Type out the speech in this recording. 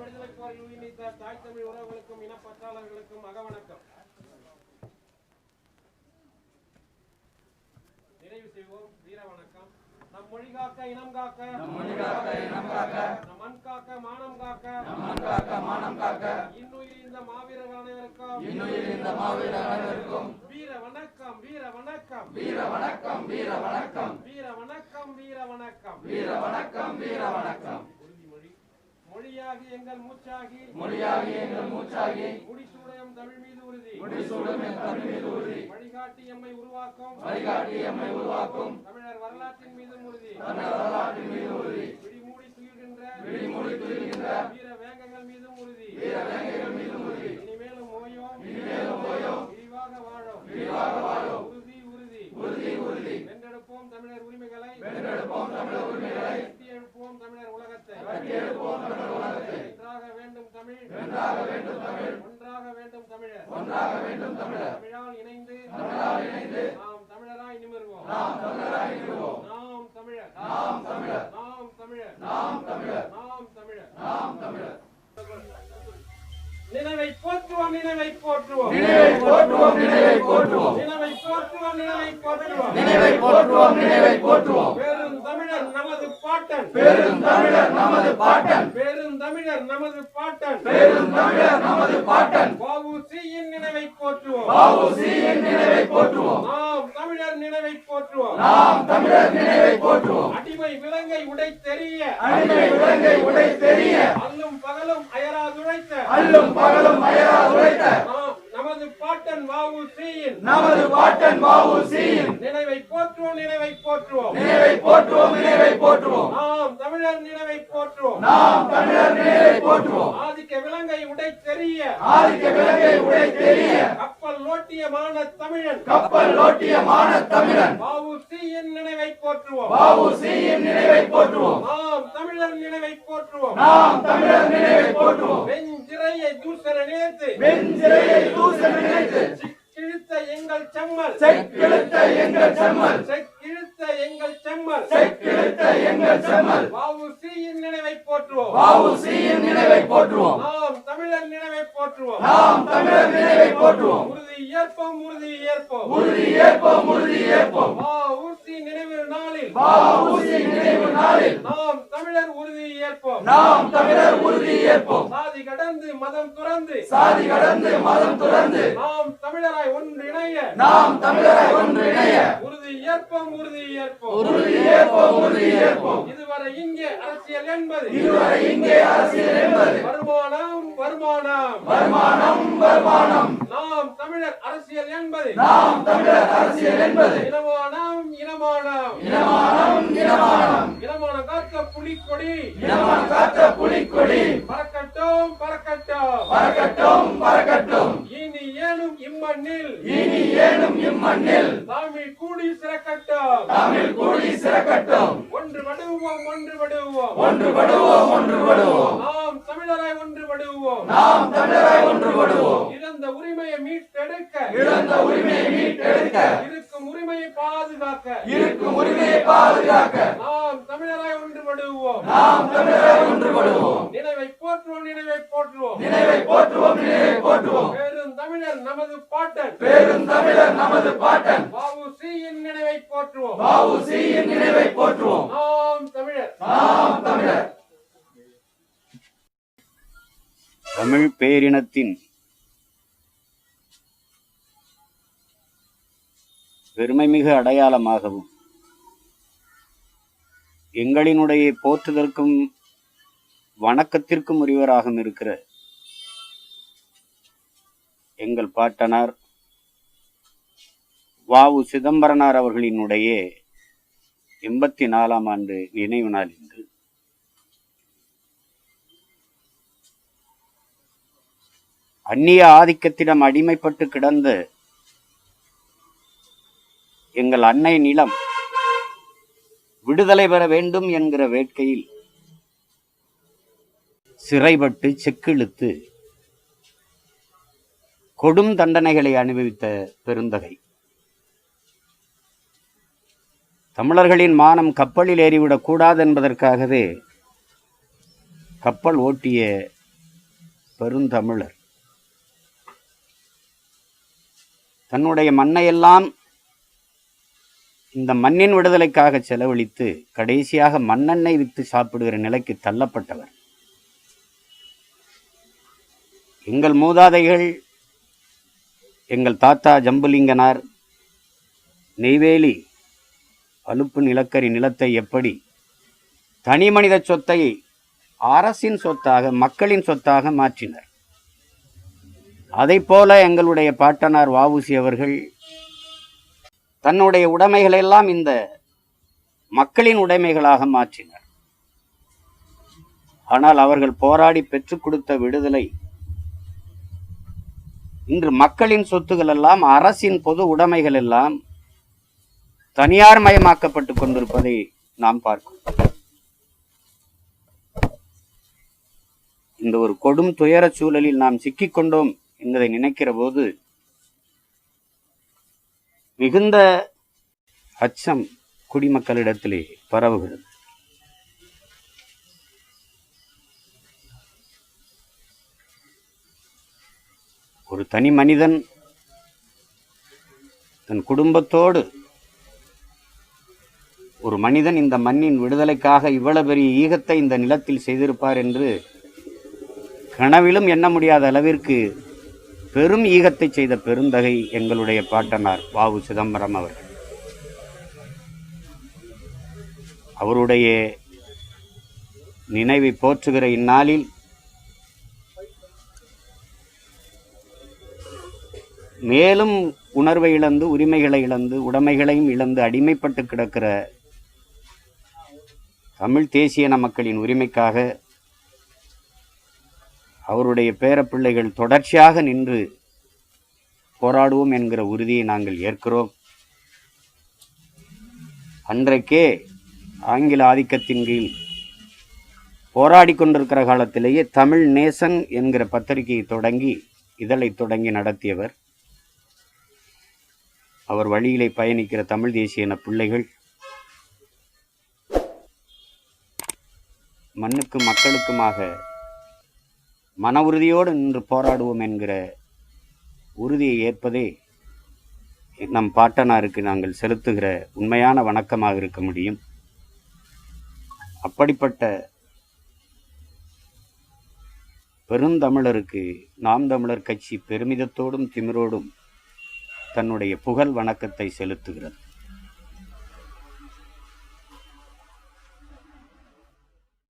விடுதலை போரில் உயிர்நீத்த தாய் தமிழ் உறவுகளுக்கும் இனப்பற்றாளர்களுக்கும் அகவணக்கம் நிறைவு செய்வோம். வீர வணக்கம். நம் மொழி காக்க இனம் காக்க. நம் மொழி காக்க இனம் காக்க. நம் மண் காக்க மானம் காக்க. நம் மண் காக்க மானம் காக்க. இன்னுயிர் இந்த மாவீரர் அனைவருக்கும். இன்னுயிர் இந்த மாவீரர் அனைவருக்கும். வீர வணக்கம் வீர வணக்கம். வீர வணக்கம் வீர வணக்கம். வீர வணக்கம் வீர வணக்கம். வீர வணக்கம் வீர வணக்கம். மொழியாகி எங்கள் மூச்சாகி மொழியாகி எங்கள் மூச்சாகி முடிசூடையம் தமிழ் மீது உறுதி. முடிசூடையம் தமிழ் மீது உறுதி. வழிகாட்டி எம்மை உருவாக்கும். வழிகாட்டி எம்மை உருவாக்கும். தமிழர் வரலாற்றின் மீதும் உறுதி. தமிழர் வரலாற்றின் மீது உறுதி. விடிமூடி துயில்கின்ற விடிமூடி துயில்கின்ற வீர வேங்கங்கள் மீதும் உறுதி வீர வேங்கங்கள் மீதும் உறுதி இனிமேலும் ஓயோம் இனிமேலும் ஓயோம் விரிவாக வாழும் விரிவாக வாழும் உறுதி உறுதி உறுதி உறுதி வென்றெடுப்போம் தமிழர் உரிமைகளை வென்றெடுப்போம் தமிழர் உரிமைகளை கட்டி எழுப்புவோம் தமிழர் உலகத்தை கட்டி வென்றாக வேண்டும் தமிழ். வேண்டும் தமிழ். ஒன்றாக வேண்டும் தமிழர் ஒன்றாக வேண்டும் தமிழர் தமிழால் இணைந்து தமிழால் இணைந்து நாம் தமிழராய் நிமிர்வோம். நாம் தமிழராய் நிமிர்வோம். நாம் தமிழர். நாம் தமிழர். நாம் தமிழர். நாம் தமிழர். நாம் தமிழர். நாம் தமிழர். நினைவை போற்றுவோம் நினைவை போற்றுவோம். நினைவை போற்றுவோம் நினைவை போற்றுவோம். நினைவை போற்றுவோம் நினைவை போற்றுவோம். நினைவை போற்றுவோம் நினைவை போற்றுவோம். பெரும் தமிழர் நமது பாட்டன். பெரும் தமிழர் நமது பாட்டன். பெரும் தமிழர் நமது பாட்டன். பெரும் தமிழர் நமது பாட்டன். வஉசியின் நினைவை போற்றுவோம். வஉசியின் நினைவை போற்றுவோம். நாம் தமிழர் நினைவை போற்றுவோம். நாம் தமிழர் நினைவை போற்றுவோம். அடிமை விலங்கை உடை தெரிய அடிமை விலங்கை உடை தெரிய அல்லும் பகலும் அயராதுழைத்த அல்லும் பகலும் அயரா நமது பாட்டன் வஉசியின் நமது பாட்டன் வஉசியின் நினைவை போற்றுவோம் நினைவை போற்றுவோம் நினைவை போற்றுவோம் நினைவை போற்றுவோம் நாம் தமிழர் நினைவை போற்றுவோம் நாம் தமிழர் நினைவை போற்றுவோம் ஆதிக்க விலங்கை உடை தெரிய ஆதிக்க விலங்கை உடை தெரிய கப்பல் ஓட்டிய மான தமிழன் ஓட்டிய மான தமிழன். வஉசியின் நினைவை போற்றுவோம். வஉசியின் நினைவை போற்றுவோம். நாம் தமிழர் நினைவை போற்றுவோம். நாம் தமிழர் நினைவை போற்றுவோம். வெஞ்சிறையை தூசர நினைத்து வெஞ்சிறையை தூசல் நினைத்து கிழித்த எங்கள் செம்மல். செக்கிழுத்த எங்கள் செம்மல். கிழித்த எங்கள் செம்மல். செக்கிழுத்த எங்கள் செம்மல். வஉசியின் நினைவை போற்றுவோம். வஉசியின் நினைவை போற்றுவோம். நாம் தமிழர் நினைவை போற்றுவோம். நாம் தமிழர் நினைவை போற்றுவோம். ஏற்போம் உறுதி ஏற்போம். உறுதி ஏற்போம் உறுதி ஏற்போம். வஉசி நினைவு நாளில். வஉசி நினைவு நாளில். நாம் தமிழர் உறுதி ஏற்போம். நாம் தமிழர் உறுதி ஏற்போம். சாதி கடந்து மதம் துறந்து. சாதி கடந்து மதம் துறந்து. நாம் தமிழராய் ஒன்றிணைய. நாம் தமிழராய் ஒன்று இணைய உறுதி ஏற்போம் உறுதி ஏற்போம். உறுதி ஏற்போம் உறுதி ஏற்போம். இதுவரை இங்கே அரசியல் என்பது. இதுவரை இங்கே அரசியல் என்பது. வருமானம் வருமானம். வருமானம் வருமானம். தமிழர் அரசியல் என்பது. நாம் தமிழர் அரசியல் என்பது. இனமானம் இனமானம். இனமானம் இனமானம். இனமான காத்த புலிக்கொடி. இனமான காத்த புலிக்கொடி. பறக்கட்டும் பறக்கட்டும். பறக்கட்டும் பறக்கட்டும். இனி ஏனும் இம்மண்ணில். இனி ஏனும் இம்மண்ணில். தமிழ் கூடி சிறக்கட்டும். தமிழ் கூடி சிறக்கட்டும். ஒன்று வடுவோம் ஒன்று வடுவோம். ஒன்றுபடுவோம் ஒன்றுபடுவோம் நாம் தமிழராய் ஒன்று வடுவோம் நாம் தமிழராய் ஒன்றுபடுவோம் இழந்த உரிமையை மீட்டெடுக்க இழந்த உரிமையை மீட்டெடுக்க இருக்கும் உரிமையை பாதுகாக்க இருக்கும் உரிமையை பாதுகாக்க. நாம் தமிழராய் ஒன்றுபடுவோம். நாம் தமிழராய் ஒன்றுபடுவோம். நினைவை போற்றுவோம் நினைவை போற்றுவோம். நினைவை போற்றுவோம் நினைவை போற்றுவோம். பெரும் தமிழர் நமது பாட்டன். பேரும் தமிழர் நமது பாட்டன். வஉசியின் நினைவை போற்றுவோம். வஉசியின் நினைவை போற்றுவோம். நாம் தமிழர். நாம் தமிழர். தமிழ் பேரினத்தின் பெருமைமிகு அடையாளமாகவும் எங்களினுடைய போற்றுதற்கும் வணக்கத்திற்கும் உரியவராக இருக்கிற எங்கள் பாட்டனார் வாவு சிதம்பரனார் அவர்களினுடைய எண்பத்தி நாலாம் ஆண்டு நினைவு நாள் இன்று. அந்நிய ஆதிக்கத்திடம் அடிமைப்பட்டு கிடந்த எங்கள் அன்னை நிலம் விடுதலை பெற வேண்டும் என்கிற வேட்கையில் சிறைப்பட்டு செக்கிழுத்து கொடும் தண்டனைகளை அனுபவித்த பெருந்தகை. தமிழர்களின் மானம் கப்பலில் ஏறிவிடக் கூடாது என்பதற்காகவே கப்பல் ஓட்டிய பெருந்தமிழர். தன்னுடைய மண்ணையெல்லாம் இந்த மண்ணின் விடுதலைக்காக செலவழித்து கடைசியாக மண்ணெண்ணெய் வித்து சாப்பிடுகிற நிலைக்கு தள்ளப்பட்டவர். எங்கள் மூதாதைகள் எங்கள் தாத்தா ஜம்புலிங்கனார் நெய்வேலி அலுப்பு நிலக்கரி நிலத்தை எப்படி தனி மனித சொத்தை அரசின் சொத்தாக மக்களின் சொத்தாக மாற்றினர். அதைப் போல எங்களுடைய பாட்டனார் வாவுசி அவர்கள் தன்னுடைய உடைமைகளெல்லாம் இந்த மக்களின் உடைமைகளாக மாற்றினர். ஆனால் அவர்கள் போராடி பெற்றுக் கொடுத்த விடுதலை இன்று மக்களின் சொத்துகள் எல்லாம் அரசின் பொது உடைமைகள் எல்லாம் தனியார் மயமாக்கப்பட்டு கொண்டிருப்பதை நாம் பார்க்கிறோம். இந்த ஒரு கொடும் துயர சூழலில் நாம் சிக்கிக்கொண்டோம் என்பதை நினைக்கிற போது மிகுந்த அச்சம் குடிமக்களிடத்திலே பரவுகிறது. ஒரு தனி மனிதன் தன் குடும்பத்தோடு ஒரு மனிதன் இந்த மண்ணின் விடுதலைக்காக இவ்வளவு பெரிய ஈகத்தை இந்த நிலத்தில் செய்திருப்பார் என்று கனவிலும் எண்ண முடியாத அளவிற்கு பெரும் ஈகத்தை செய்த பெருந்தகை எங்களுடைய பாட்டனார் வாவு சிதம்பரம் அவர்கள் அவருடைய நினைவை போற்றுகிற இந்நாளில் மேலும் உணர்வை இழந்து உரிமைகளை இழந்து உடைமைகளையும் இழந்து அடிமைப்பட்டு கிடக்கிற தமிழ் தேசிய மக்களின் உரிமைக்காக அவருடைய பேரப்பிள்ளைகள் தொடர்ச்சியாக நின்று போராடுவோம் என்கிற உறுதியை நாங்கள் ஏற்கிறோம். அன்றைக்கே ஆங்கில ஆதிக்கத்தின் கீழ் போராடி கொண்டிருக்கிற காலத்திலேயே தமிழ் நேசன் என்கிற பத்திரிகையை தொடங்கி இதழை தொடங்கி நடத்தியவர். அவர் வழியிலே பயணிக்கிற தமிழ் தேசியன பிள்ளைகள். மண்ணுக்கும் மக்களுக்குமாக மன உறுதியோடு நின்று போராடுவோம் என்கிற உறுதியை ஏற்பதே நம் பாட்டனாருக்கு நாங்கள் செலுத்துகிற உண்மையான வணக்கமாக இருக்க முடியும். அப்படிப்பட்ட பெருந்தமிழருக்கு நாம் தமிழர் கட்சி பெருமிதத்தோடும் திமிரோடும் தன்னுடைய புகழ் வணக்கத்தை செலுத்துகிறது.